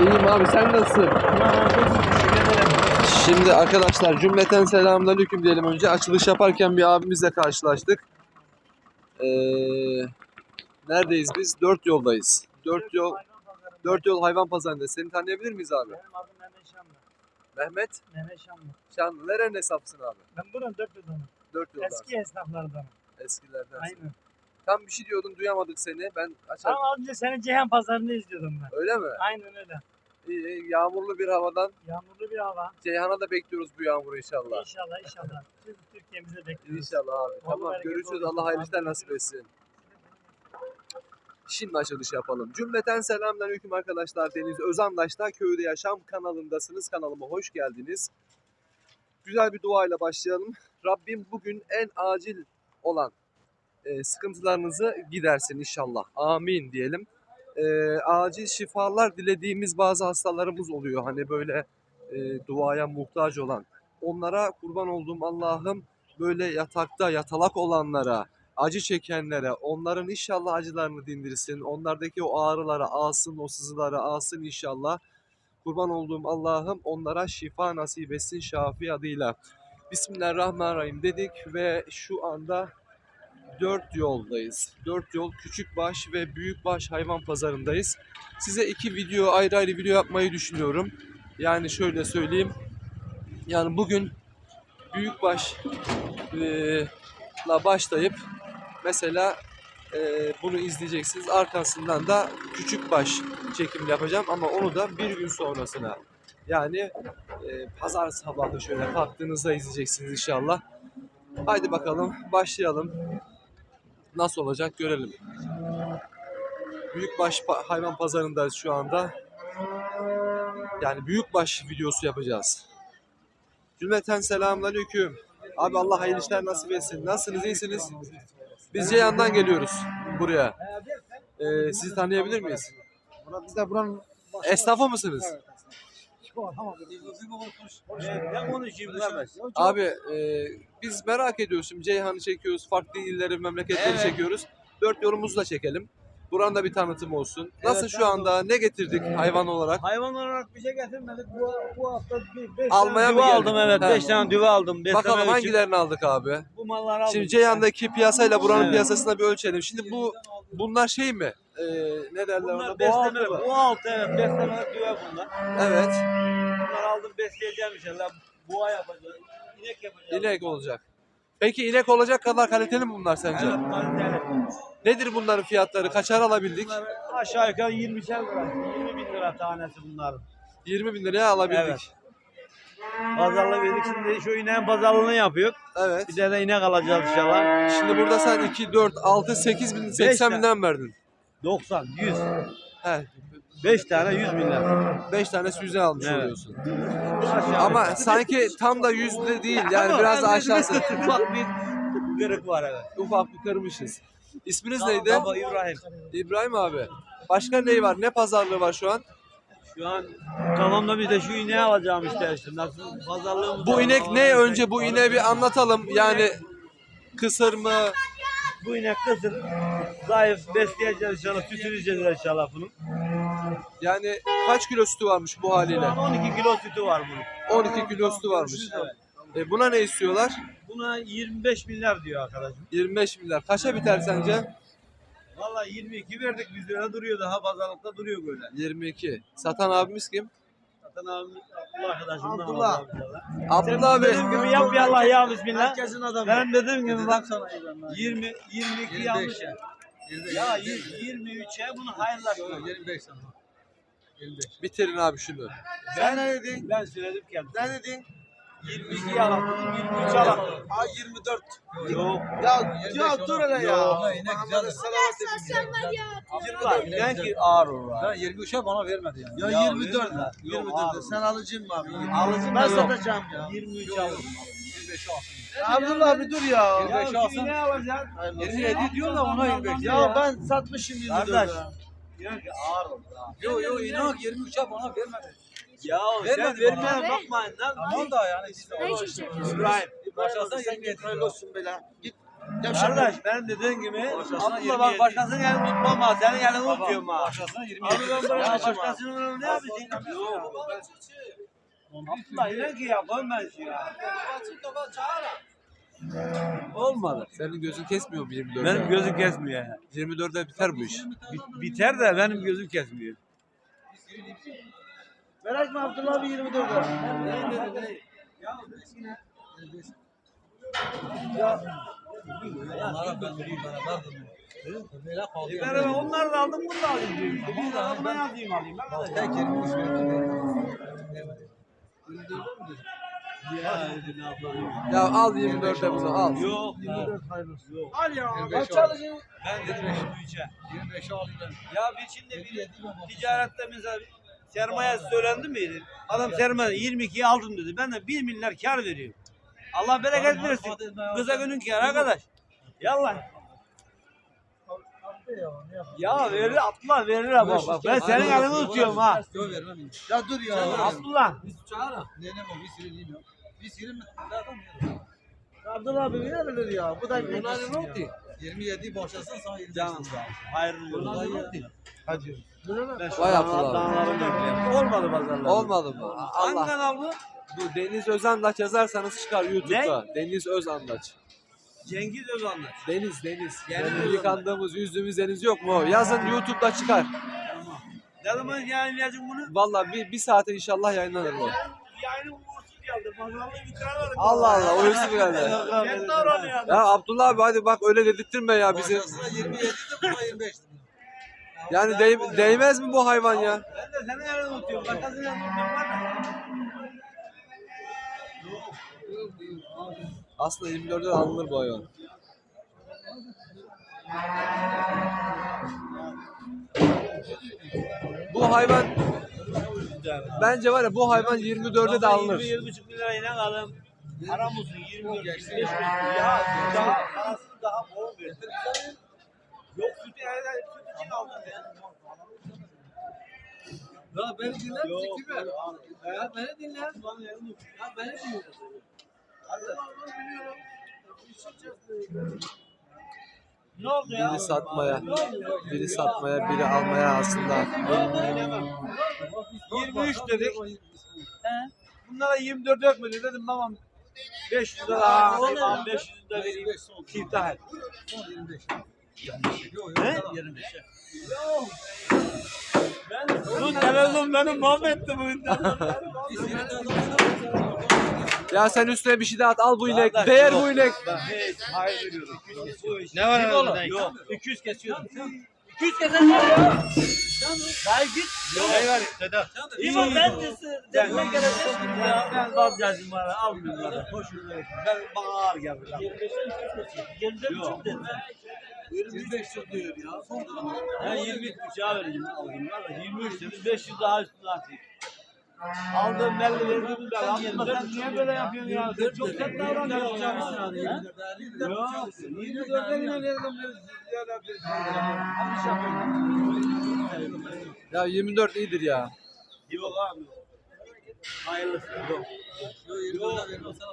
İyiyim abi sen nasılsın? Şimdi arkadaşlar cümleten selamünaleyküm diyelim önce. Açılış yaparken bir abimizle karşılaştık. Ee, neredeyiz biz? Dört yoldayız. Dört yol Dört yol hayvan pazarında. Seni tanıyabilir miyiz abi? Benim adım Mehmet Şanlı. Mehmet Mehmet Şanlı. Şanlı. Nerenin hesapsın abi? Ben buranın dört yıldanım. Dört yoldan. Eski esnaflardanım. Eskilerden. Aynen. Tam bir şey diyordun duyamadık seni. Ben açar. Ama az önce senin Ceyhan pazarını izliyordum ben. Öyle mi? Aynen öyle. İyi, iyi. Yağmurlu bir havadan Yağmurlu bir hava. Ceyhan'a da bekliyoruz bu yağmuru inşallah. İnşallah inşallah. Tüm Türkiye'mize bekliyoruz. İnşallah abi. Bol Tamam görüşürüz. Allah hayırlı işler nasip etsin. Şimdi açılış yapalım. Cümleten selamünaleyküm arkadaşlar. Deniz Özandaş'ta Köyde Yaşam kanalındasınız. Kanalıma hoş geldiniz. Güzel bir duayla başlayalım. Rabbim bugün en acil olan e, sıkıntılarınızı gidersin inşallah. Amin diyelim. E, acil şifalar dilediğimiz bazı hastalarımız oluyor. Hani böyle e, duaya muhtaç olan. Onlara kurban olduğum Allah'ım böyle yatakta yatalak olanlara, acı çekenlere, onların inşallah acılarını dindirsin. Onlardaki o ağrıları alsın, o sızıları alsın inşallah. Kurban olduğum Allah'ım onlara şifa nasip etsin Şafi adıyla. Bismillahirrahmanirrahim dedik ve şu anda dört yoldayız. Dört yol Küçükbaş ve Büyükbaş hayvan pazarındayız. Size iki video ayrı ayrı video yapmayı düşünüyorum. Yani şöyle söyleyeyim. Yani bugün Büyükbaş eee, la başlayıp mesela eee, bunu izleyeceksiniz. Arkasından da Küçükbaş çekim yapacağım ama onu da bir gün sonrasına yani eee, pazar sabahı şöyle kalktığınızda izleyeceksiniz inşallah. Haydi bakalım başlayalım. Nasıl olacak görelim. Büyükbaş hayvan pazarındayız şu anda. Yani büyükbaş videosu yapacağız. Cümleten selamünaleyküm. Abi Allah hayırlı işler nasip etsin. Nasılsınız? iyisiniz? Biz Ceyhan'dan geliyoruz buraya. Ee, sizi tanıyabilir miyiz? Biz de buranın Esnafı mısınız? Kardeş. Abi e, biz merak ediyoruz. Şimdi Ceyhan'ı çekiyoruz. Farklı illeri, memleketleri Evet. çekiyoruz. Dört yolumuzu da çekelim. Buranın da bir tanıtımı olsun. Nasıl Evet, şu anda? Ne getirdik hayvan olarak? Hayvan olarak bir şey getirmedik. Bu, bu hafta bir, beş Almaya tane düve aldım evet. He. Beş tane düve aldım. Besleme Bakalım için. hangilerini aldık abi? Bu malları aldım. Şimdi Ceyhan'daki piyasayla buranın Evet. piyasasına bir ölçelim. Şimdi bu bunlar şey mi? Ee, ne derler ona? Bunlar Bu altı bu altı evet. Besleme düve bunlar. Evet. Bunları aldım besleyeceğim inşallah. Boğa yapacağız. İnek yapacağız. İnek olacak. Peki inek olacak kadar kaliteli mi bunlar sence? Evet, kaliteli. Nedir bunların fiyatları? Kaçar alabildik? Bunlar aşağı yukarı 20 lira. 20 bin lira tanesi bunların. 20 bin liraya alabildik. Evet. Pazarlık verdik şimdi şu ineğin pazarlığını yapıyor. Evet. Bir de de inek alacağız inşallah. Şimdi burada sen 2, 4, 6, 8 bin, 80 tane. binden verdin. 90, 100. He, 5 tane 100 bin lira. 5 tane yüzden almış Evet. oluyorsun. Ama sanki tam da yüzde değil yani biraz aşağısı. Ufak bir kırık var evet. Ufak bir kırmışız. İsminiz neydi? Baba İbrahim. İbrahim abi. Başka ne var? Ne pazarlığı var şu an? Şu an kafamda bir de şu ineği alacağım işte. işte. Nasıl pazarlığımız Bu var. inek ne önce bu ineği bir anlatalım. Yani kısır mı? Bu inek kısır. Zayıf besleyeceğiz inşallah. Sütünü yiyeceğiz inşallah bunun. Yani kaç kilo sütü varmış bu haliyle? an 12 kilo sütü var bunun. 12 kilo sütü varmış. Evet. E buna ne istiyorlar? Buna 25 milyar diyor arkadaşım. 25 milyar. Kaça biter sence? Vallahi 22 verdik biz öyle duruyor daha pazarlıkta duruyor böyle. 22. Satan abimiz kim? Zaten abi Abdullah arkadaşımdan Abdullah. Abdullah abi. Dediğim gibi yap bir Allah ya bismillah. Herkesin adamı. Benim dediğim gibi bak sana 20 22 yanlış ya. Ya 23'e bunu hayırlaşma. 25 sana. 25. Bitirin abi şunu. Sen ne dedin? Ben söyledim kendim. Ne dedin? 22 yalan, 23 yalan. Ha 24. Yok. Ya ya dur hele ya. Yok. Muhammed'e selavat edin. Abdullah inan ki ağır olur. ha. Ben 23'e bana vermedi yani. Ya Ya 24 verme. lira. Yok, 24 abi. lira. Sen alıcın mı abi? Alıcı Ben satacağım ya. 23 alır. 25'e alsın. Abdullah abi dur ya. Ya 25 şu alsın. ne alacaksın? 27 diyor da ona 25. Ya ben satmışım 24 Kardeş. İnan ki ağır olur. ha. Yo yo inan 23'e bana vermedi. Ya sen Vermedi vermeye bana. bakmayın lan. Tamam da yani işte. İbrahim. Başlasın Sen 27 git hayırlı lira. olsun böyle. Git Kardeş benim dediğin gibi Başkasına 27. bak başkasının elini tutmam ha. Senin elini tutuyorum ha. Başkasına 20 Abi ben bırak başkasının ne yapacaksın? Abdullah inan ki yapamam ben şu ya. Olmadı. Senin gözün kesmiyor mu 24'e? Benim gözüm kesmiyor ya. 24'e biter bu iş. Bi- Biter de benim gözüm kesmiyor. Merak mı Abdullah abi 24 lira? Onlara ben kaldı. E ben onları da aldım bunu da alayım diyorum. işte. Bunu da buna yazayım alayım. Ben de- Tek 23 verdim. Ya dedi, ne yapalım? Ya al 24'e bize al. Yok. 24 hayırlısı. Yok. Al ya. 25 Kaç al. alacaksın? Ben dedim 23'e. 25'e alayım ben. Ya bir şimdi bir ticarette mesela sermaye söylendi miydi? Adam sermaye 22'ye aldım dedi. Ben de 1 milyar kar veriyorum. Allah bereket versin. Kıza günün kârı arkadaş. Yallah. Ya verir Abdullah verir ha bak bak. Ben senin elini tutuyorum ha. Yok vermem. Ya dur ya. Abdullah. Biz çağıra. Ne ne bu? Bir sürü sürü mi? Nereden veriyor? Abdullah abi verilir ya. Bu da Bunlar ne oldu? 27 başlasın sana 25. Canım. Hayırlı Bunlar ne olsun. oldu? Hadi. Ben şu Vay Abdullah abi. Olmadı pazarlar. Olmadı mı? Hangi Allah. kanal bu? Bu Deniz Özandaç yazarsanız çıkar YouTube'da. Deniz Özandaç. Cengiz Özanlar. Deniz, Deniz. Yani Özandaç. yıkandığımız, yüzdüğümüz deniz yok mu? Yazın YouTube'da çıkar. Ne zaman yayınlayacağım bunu? Vallahi bir, bir saate inşallah yayınlanır bu. Yayını uğursuz geldi. Pazarlığı bitiremedim. Allah Allah, o hırsız geldi. De oranı ya. Abdullah abi hadi bak öyle dedirttirme ya bizi. Başlasına 27 de buna 25. Yani değ- değmez mi bu hayvan ya? Ben de tutuyorum. Başkasının elini tutmuyorum var da. Aslında 24'e de alınır bu hayvan. Bu hayvan bence var ya bu hayvan 24'e de alınır. 20-20,5 bin lirayla alım. Haram olsun 24 25 olsun. Ya daha parasını daha bol ver. Yok sütü evden süt için aldım ya. Ya beni dinler misin Kiber? Ya beni dinle. Ya beni dinle. Ne oldu ya? Biri satmaya, biri satmaya, biri almaya aslında. 23 dedik. He. Bunlara 24 dökmedi dedim babam 500 lira daha tamam 500 lira vereyim. Siftah et. Son 25. He? Bu televizyon beni mahvetti bu internet. Ya sen üstüne bir şey de at al bu inek. Değer bu inek. Ben hiç hayır veriyorum. Ne var Kim orada? Yok. 200 kesiyorum. 200 keseceğim ya. Hayır git. Yok. Sedat. İyi bak ben de desme geleceğim şimdi ya. Ben vazgeçtim bana almıyorum bana. Hoşuna gitti. Ben bana ağır geldi. lan. 25 dedim. 25 çok diyor ya. Son. Ben 20 bıçağı vereceğim aldım. Valla 23 dedim 500 daha üstüne atayım. Aldığım belli verdiğim belli. Ama sen niye böyle yapıyorsun ya? Sen çok sert davranıyorsun. ya. Yok. 24 eline verdim. Yapıyorsun. Ya 24 iyidir ya. Yok abi. Hayırlısı yok. Yok 24 vermem sana.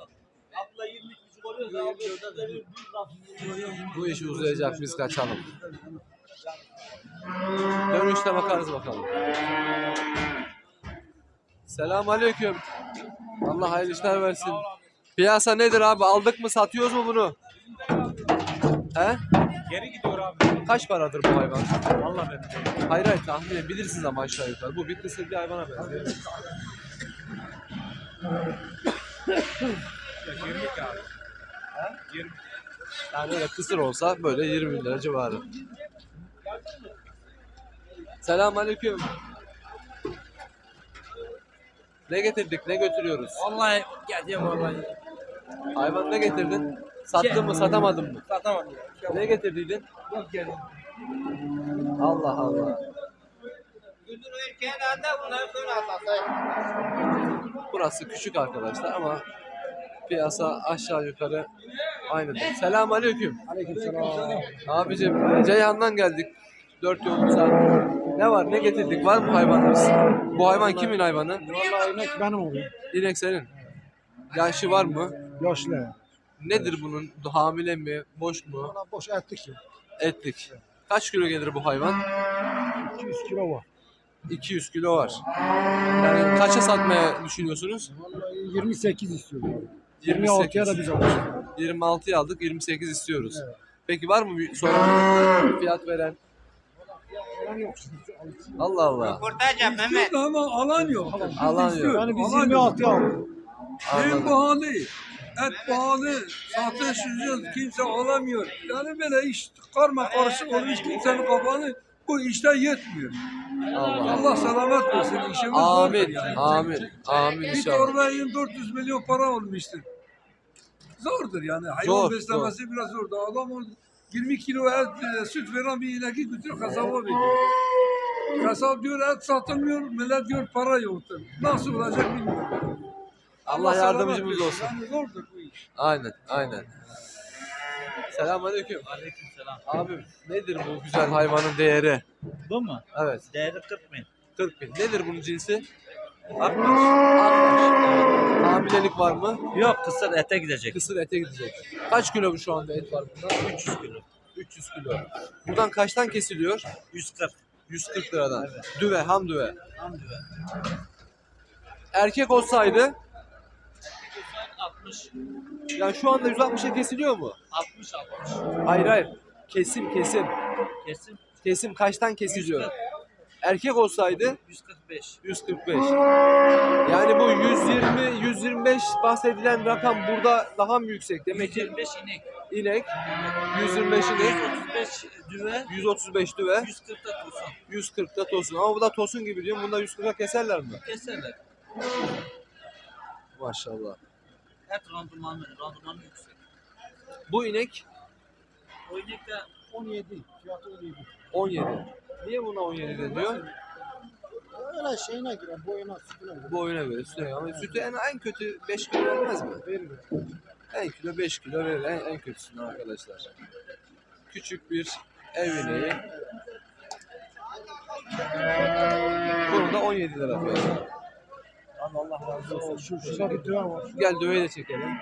Abla 23 buçuk oluyorsa abla 24 bir laf. Bu iş uzayacak biz kaçalım. Dönüşte bakarız bakalım. Selam aleyküm. Allah hayırlı işler versin. Piyasa nedir abi? Aldık mı satıyoruz mu bunu? He? Geri gidiyor abi. Kaç paradır bu hayvan? Vallahi ben. Hayır hayır tahmin edin. bilirsiniz ama aşağı yukarı. Bu bir kısır bir hayvana benziyor. 20 abi. Yani öyle kısır olsa böyle 20 bin lira civarı. Selam aleyküm. Ne getirdik? Ne götürüyoruz? Vallahi geleceğim vallahi. Hayvan ne getirdin? Sattın mı satamadın mı? Satamadım. Ne getirdiydin? Yok geldim. Allah Allah. Gündür kenarda bunları sonra atasayım. Burası küçük arkadaşlar ama piyasa aşağı yukarı aynıdır. Selam aleyküm. Aleykümselam. Abicim Ceyhan'dan geldik. Dört yolumuza. Ne var? Ne getirdik? Var mı hayvanımız? Bu hayvan kimin hayvanı? Vallahi inek benim oluyor. İnek senin. Yaşı var mı? Yaşlı. Nedir bunun? Hamile mi? Boş mu? Bana boş ettik ya. Etlik. Kaç kilo gelir bu hayvan? 200 kilo var. 200 kilo var. Yani kaça satmaya düşünüyorsunuz? Vallahi 28 istiyorum. 28. 26'ya da biz almışız. 26'ya aldık, 28 istiyoruz. Evet. Peki var mı bir sonra fiyat veren? Yani yok. Allah Allah. Röportaj yap Mehmet. ama alan yok. Alan yok. Yani biz Alan 26'ya aldık. Anladım. pahalı. Et pahalı. Satış ucuz. Kimse alamıyor. Yani böyle iş karma karışık olmuş kimsenin kafanı bu işte yetmiyor. Allah Allah. Selamet versin. İşimiz Amin. yani. Amin. Amin Bir inşallah. torba 400 milyon para olmuştur. Zordur yani. Hayvan Zor, beslemesi biraz zordur. Adam o 20 kilo et, e, süt veren bir ineği götürüyor kasaba veriyor. Kasap diyor et satılmıyor, millet diyor para yoktur. Nasıl olacak bilmiyorum. Allah selamet yardımcımız olsun. Yani zordur bu iş. Aynen, aynen. Selamünaleyküm. Aleykümselam. Abim nedir bu güzel hayvanın değeri? Bu mu? Evet, Değeri 40 bin. 40 bin. Nedir bunun cinsi? Akbaş. Akbaş. Hamilelik var mı? Yok kısır ete gidecek. Kısır ete gidecek. Kaç kilo bu şu anda et var bunda? 300 kilo. 300 kilo. Buradan kaçtan kesiliyor? 140. 140 liradan. Düve, ham düve. Tam düve. Erkek olsaydı 60. yani şu anda 160'a kesiliyor mu? 60 60. Hayır hayır. Kesim kesim. Kesin Kesim kaçtan kesiliyor? Erkek olsaydı 145. 145. Yani bu 120 125 bahsedilen rakam burada daha mı yüksek? Demek ki 125 inek. inek 125 inek 135 düve. 135 düve 140 da tosun. 140 da tosun. Ama bu da tosun gibi diyorum. Bunda 140'a keserler mi? Keserler. Maşallah. Et randımanı, randımanı yüksek. Bu inek O inek de 17. Fiyatı 17. 17. Niye buna 17 deniyor? Öyle şeyine girer. Boyuna sütüne girer. Bu oyuna göre sütü. Ama sütü en, en kötü 5 kilo vermez mi? Verir. En kilo 5 kilo verir. En, en kötüsünü arkadaşlar. Küçük bir ev ineği. Bunun da 17 lira fiyatı. Allah razı olsun. Şu şurada bir düğün var. Gel düveyi de çekelim.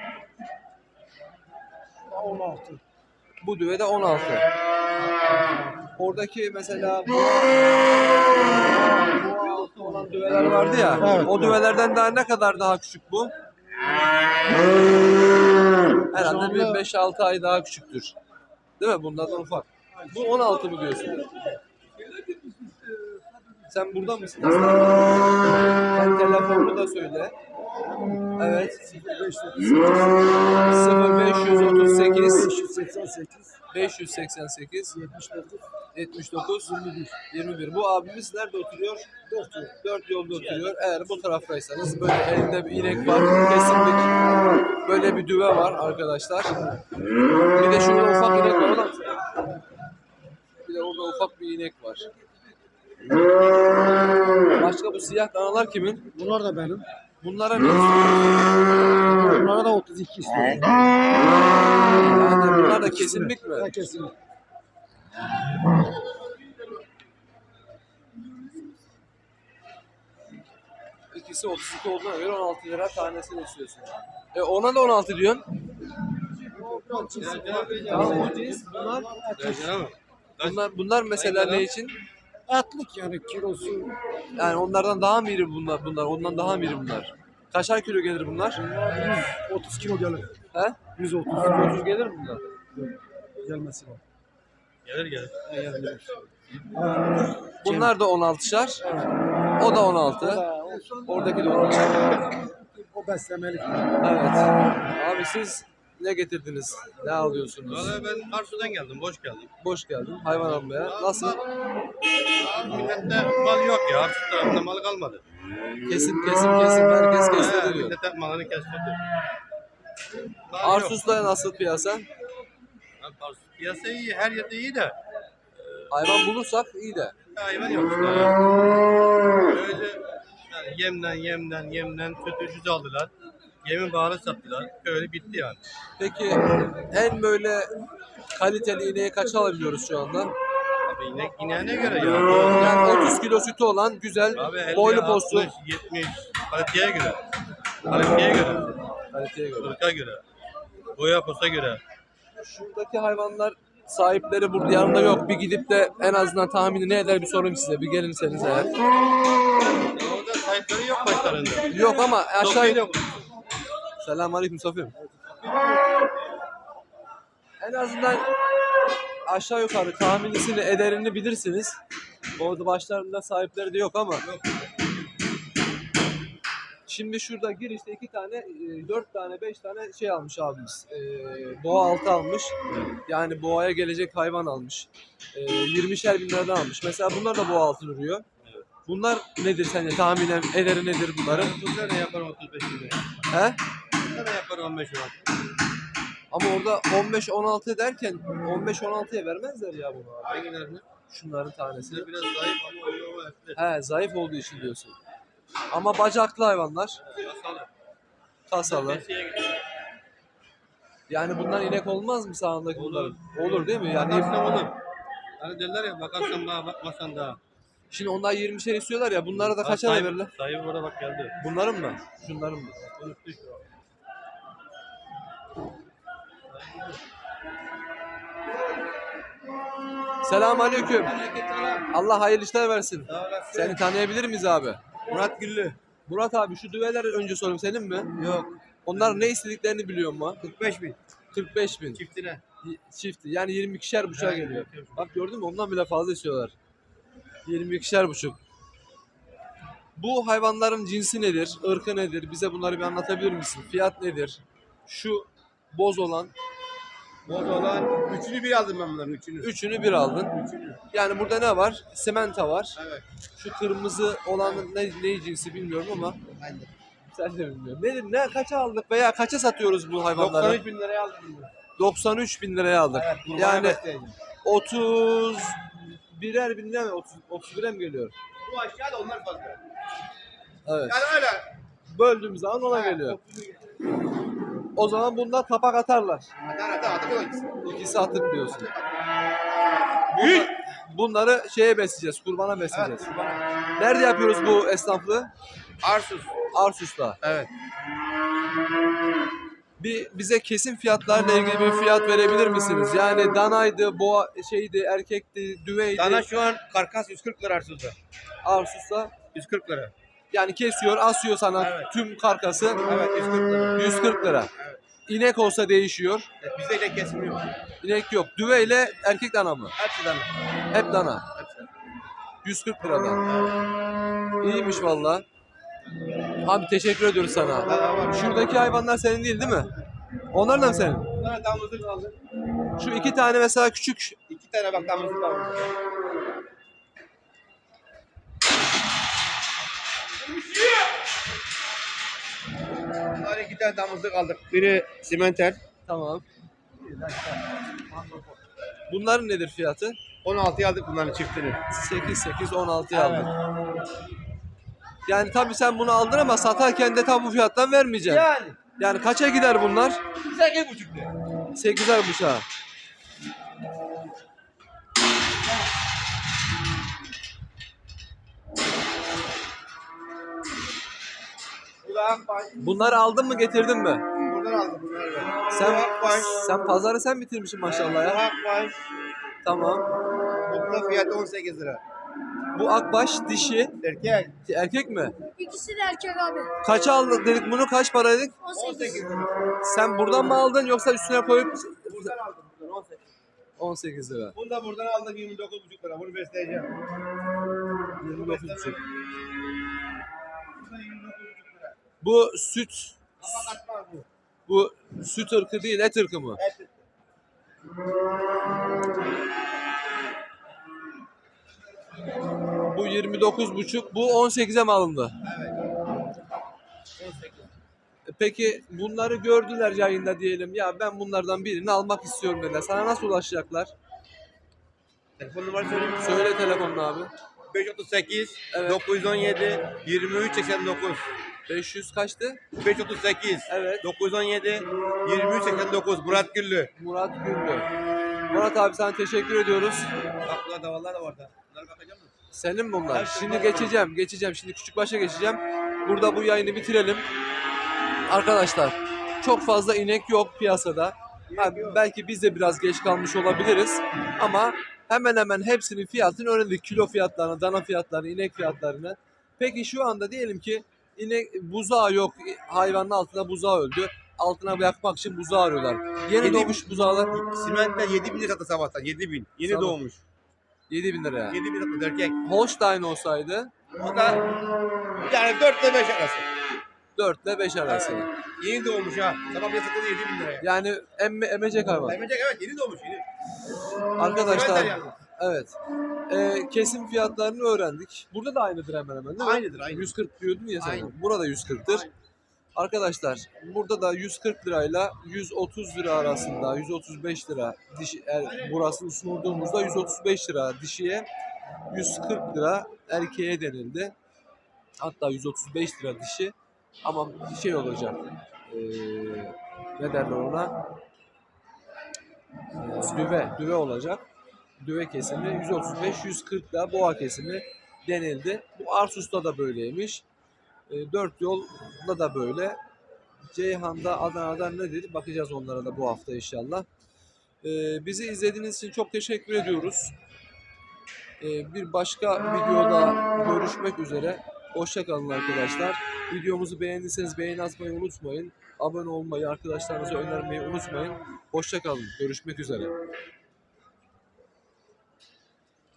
16. Bu düve de 16. Oradaki mesela olan düveler vardı ya. Evet. o düvelerden daha ne kadar daha küçük bu? Herhalde bir anda- 5-6 ay daha küçüktür. Değil mi? Bunlardan ufak. Bu 16 mı diyorsun? Sen burada mısın? Sen telefonunu da söyle. Evet. 0538 588 588 79 79 21. Bu abimiz nerede oturuyor? 4 yol. 4 yolda oturuyor. Eğer bu taraftaysanız böyle elinde bir inek var. Kesinlik. Böyle bir düve var arkadaşlar. Bir de şurada ufak inek var. Bir de orada ufak bir inek var. Başka bu siyah danalar kimin? Bunlar da benim. Bunlara ne istiyorsun? Bunlara da 32 istiyorum. Yani bunlar da kesinlik mi? Ha, kesin. İkisi 32 olduğuna göre 16 lira tanesini istiyorsun. E ona da 16 diyorsun. Tamam bu cins bunlar. Bunlar, bunlar mesela ne için? Etlik yani kilosu. Yani onlardan daha mı iri bunlar? Bunlar ondan daha mı iri bunlar? Kaçar kilo gelir bunlar? 130 kilo gelir. He? 130 130 gelir mi bunlar? gelmesi var. gelir gelir. Bunlar da 16'şar. O da 16. Oradaki de 16. O beslemelik. Evet. Abi siz ne getirdiniz? Ne alıyorsunuz? Valla ben Karsu'dan geldim, boş geldim. Boş geldin. Hayvan almaya. Nasıl? Millette mal yok ya, Arsus tarafında mal kalmadı. Kesim kesim kesim. Herkes He, kestirdi diyor. millet hep malını kestirdi. Mal yok. Arsus'ta nasıl piyasa? Arsus piyasa iyi, her yerde iyi de Hayvan bulursak iyi de. hayvan yok işte. ya. Öyle yani yemden yemden yemden kötü ucuz aldılar. Yemin bağlı sattılar. Öyle bitti yani. Peki en böyle kaliteli ineği kaça alabiliyoruz şu anda? Abi inek ineğine göre ya. Yani 30 kilo sütü olan güzel Abi 50, boylu postlu 60, 70 kaliteye göre. Kaliteye göre. kaliteye göre. Irka göre. Boya posta göre. Şuradaki hayvanlar sahipleri burada yanında yok. Bir gidip de en azından tahmini ne eder bir sorayım size. Bir gelirseniz eğer. Orada sahipleri yok başlarında. Yok ama aşağı... Yok. Selamun aleyküm Sofim. En azından aşağı yukarı tahminisini ederini bilirsiniz. Orada başlarında sahipleri de yok ama. Şimdi şurada girişte iki tane, e, dört tane, beş tane şey almış abimiz. E, boğa altı almış. Yani boğaya gelecek hayvan almış. E, 20'şer bin liradan almış. Mesela bunlar da boğa altı duruyor. Bunlar nedir sence tahminen ederi nedir bunların? 30 lira yapar 35 lira. He? 30 lira yapar 15 lira. Ama orada 15-16 derken 15-16'ya vermezler ya bunu abi. Hangilerini? Şunların tanesini. Size biraz zayıf ama o etli. He zayıf olduğu için diyorsun. Ama bacaklı hayvanlar, kasalı. Gidiyor. Yani bundan inek olmaz mı sağındaki Olur. bunların? Olur değil mi? Yani Bakarsan olur. Hani derler ya bakarsan bana bakmasan daha. şimdi onlar 20'şer istiyorlar ya bunlara da Ha, kaça da sahibi- verirler? Sahibi burada bak geldi. Bunların mı? Şunların mı? İşte. Selamun aleyküm. Allah hayırlı işler versin. Seni tanıyabilir miyiz abi? Murat Güllü. Murat abi şu düveler önce sorayım senin mi? Yok. Onlar ne istediklerini biliyor mu? 45 bin. 45 bin. Çiftine. Çifti. Yani 22'şer buçuğa geliyor. Bak gördün mü? Ondan bile fazla istiyorlar. 22'şer buçuk. Bu hayvanların cinsi nedir? ırkı nedir? Bize bunları bir anlatabilir misin? Fiyat nedir? Şu boz olan Boz olan üçünü bir aldım ben bunların üçünü. üçünü bir aldın. Yani burada ne var? Sementa var. Evet. Şu kırmızı olan ne, ne cinsi bilmiyorum ama Ben de. sen de bilmiyorsun. Nedir? Ne kaça aldık veya kaça satıyoruz bu hayvanları? 93 bin liraya aldım bunu. 93 bin liraya aldık. Evet. yani besleyeceğim. 30 birer bin lira mı? 30, 31'e mi geliyor? Bu aşağıda onlar fazla. Evet. Yani öyle. Böldüğüm zaman ona geliyor. O zaman bunlar kapak atarlar. Atar atar atar koyacaksın. İkisi atık diyorsun. Bunlar, bunları şeye besleyeceğiz, kurbana Evet. besleyeceğiz. kurbana. Nerede yapıyoruz bu esnaflığı? Arsus. Arsus'ta. Evet. Bir bize kesin fiyatlarla ilgili bir fiyat verebilir misiniz? Yani danaydı, boğa şeydi, erkekti, düveydi. Dana şu an karkas 140 lira Arsus'ta. Arsus'ta 140 lira. Yani kesiyor, asıyor sana Evet. tüm karkası. Evet 140 lira. 140 lira. Evet. İnek olsa değişiyor. Evet, bizde de kesilmiyor. İnek yok. Düve ile erkek dana mı? Hepsi dana. Hep dana. Hepsi. 140 liradan. İyiymiş valla. Abi teşekkür ediyoruz sana. Şuradaki hayvanlar senin değil değil mi? Onlar da mı senin? Bunlara damızlık aldım. Şu iki tane mesela küçük. İki tane bak damızlık aldım. Bunlar iki tane damızlık aldık. Biri simenter. Tamam. Bunların nedir fiyatı? 16'ya aldık bunların çiftini. 8 8 16 aldık. Yani tabii sen bunu aldın ama satarken de tam bu fiyattan vermeyeceksin. Yani. Yani kaça gider bunlar? 8,5 lira. 8'er bıçağı. Akbaş. Bunları aldın mı getirdin mi? Buradan aldım bunları ben. Sen Bu akbaş. sen pazarı sen bitirmişsin maşallah ya. akbaş. Tamam. Bunun fiyatı 18 lira. Bu akbaş dişi. Erkek. Erkek mi? İkisi de erkek abi. Kaça aldık dedik bunu kaç paraydık? 18. 18 lira. Sen buradan mı aldın yoksa üstüne koyup Buradan aldım. Buradan 18. 18 lira. Bunu da buradan aldık 29,5 lira. Bunu besleyeceğim. 29,5. Bu da 29,5 lira. Bu süt bu. süt ırkı değil et ırkı mı? Et. Bu 29,5 bu 18'e mi alındı? 18. Peki bunları gördüler yayında diyelim. Ya ben bunlardan birini almak istiyorum dediler. Sana nasıl ulaşacaklar? Telefon numarası söyleyeyim mi? Söyle telefonunu abi. 538 Evet. 917 23 89 500 kaçtı? 538 Evet. 917 23 89 Murat Güllü. Murat Güllü. Murat abi sana teşekkür ediyoruz. Kapılar davallar da var da. Bunlara bakacak mısın? Senin mi bunlar? Evet, Şimdi var. geçeceğim, geçeceğim. Şimdi küçük başa geçeceğim. Burada bu yayını bitirelim. Arkadaşlar çok fazla inek yok piyasada. Ha, belki biz de biraz geç kalmış olabiliriz ama hemen hemen hepsinin fiyatını öğrendik. Kilo fiyatlarını, dana fiyatlarını, inek fiyatlarını. Peki şu anda diyelim ki inek buzağı yok. Hayvanın altında buzağı öldü. Altına yakmak için buzağı arıyorlar. Yeni Yedi- doğmuş buzağlar Simentten 7 bin lira sattı sabahtan. 7 bin. Yeni Sabah. doğmuş. 7 bin liraya. 7 bin sattı erkek. Holstein olsaydı O da yani 4 ile 5 arası. 4 ile 5 arası. Yeni doğmuş ha. Sabah bir satıldı 7 bin liraya. Yani emme, emecek hayvan. Emecek evet yeni doğmuş yeni. Arkadaşlar Simenter yani. Evet. Ee, kesim fiyatlarını öğrendik. Burada da aynıdır hemen hemen değil mi? Aynıdır aynı. 140 diyordun ya sen. Aynı. Burada 140'tır. Arkadaşlar burada da 140 lirayla 130 lira arasında 135 lira dişi er, burasını sunduğumuzda 135 lira dişiye 140 lira erkeğe denildi. Hatta 135 lira dişi ama bir şey olacak. Ee, ne derler ona? Ee, düve, düve olacak. Düve kesimi 135-140 lira boğa kesimi denildi. Bu Arsus'ta da böyleymiş. E, dört yolda da böyle. Ceyhan'da, Adana'da nedir? Bakacağız onlara da bu hafta inşallah. E, bizi izlediğiniz için çok teşekkür ediyoruz. E, bir başka videoda görüşmek üzere. Hoşçakalın arkadaşlar. Videomuzu beğendiyseniz beğeni atmayı unutmayın. Abone olmayı, arkadaşlarınıza önermeyi unutmayın. Hoşçakalın. Görüşmek üzere.